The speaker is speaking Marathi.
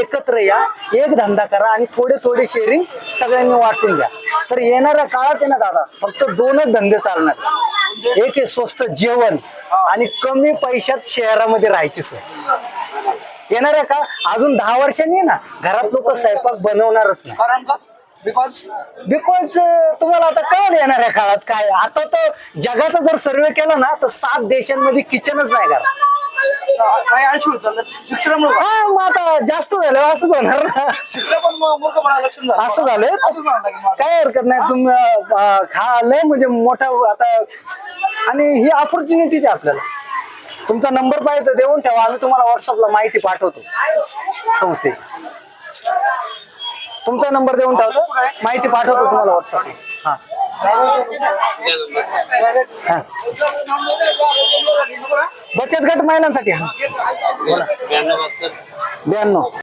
एकत्र या एक धंदा करा आणि थोडे थोडे शेअरिंग सगळ्यांनी वाटून द्या तर येणाऱ्या काळात आहे ना दादा फक्त दोनच धंदे चालणार. एक आहे स्वस्त जेवण आणि कमी पैशात शहरामध्ये राहायची सोय. येणाऱ्या का अजून दहा वर्षांनी आहे ना घरात लोक स्वयंपाक बनवणारच नाही. बिकॉज बिकॉज तुम्हाला आता कळलं येणाऱ्या काळात काय? आता तर जगाचा जर सर्वे केला ना तर सात देशांमध्ये किचनच नाही करा काय आळशी होत चाललं. शिक्षणामुळे का? हा मग आता जास्त झालं असंच होणार ना शिकलं पण मग मूर्खपणा लक्षण झालं? असं असं लागेल मला. काय हरकत नाही तुम्ही अं, खा लय म्हणजे मोठा आता आणि ही ऑपॉर्च्युनिटीज आहे आपल्याला. तुमचा नंबर पाहिजे तर देऊन ठेवा आम्ही तुम्हाला व्हॉट्सअपला माहिती पाठवतो. संस्थेची. तुमचा नंबर देऊन ठेवतो माहिती पाठवतो तुम्हाला व्हॉट्सअपला हा. हा. बचत गट महिलांसाठी हा. ब्याण्णव.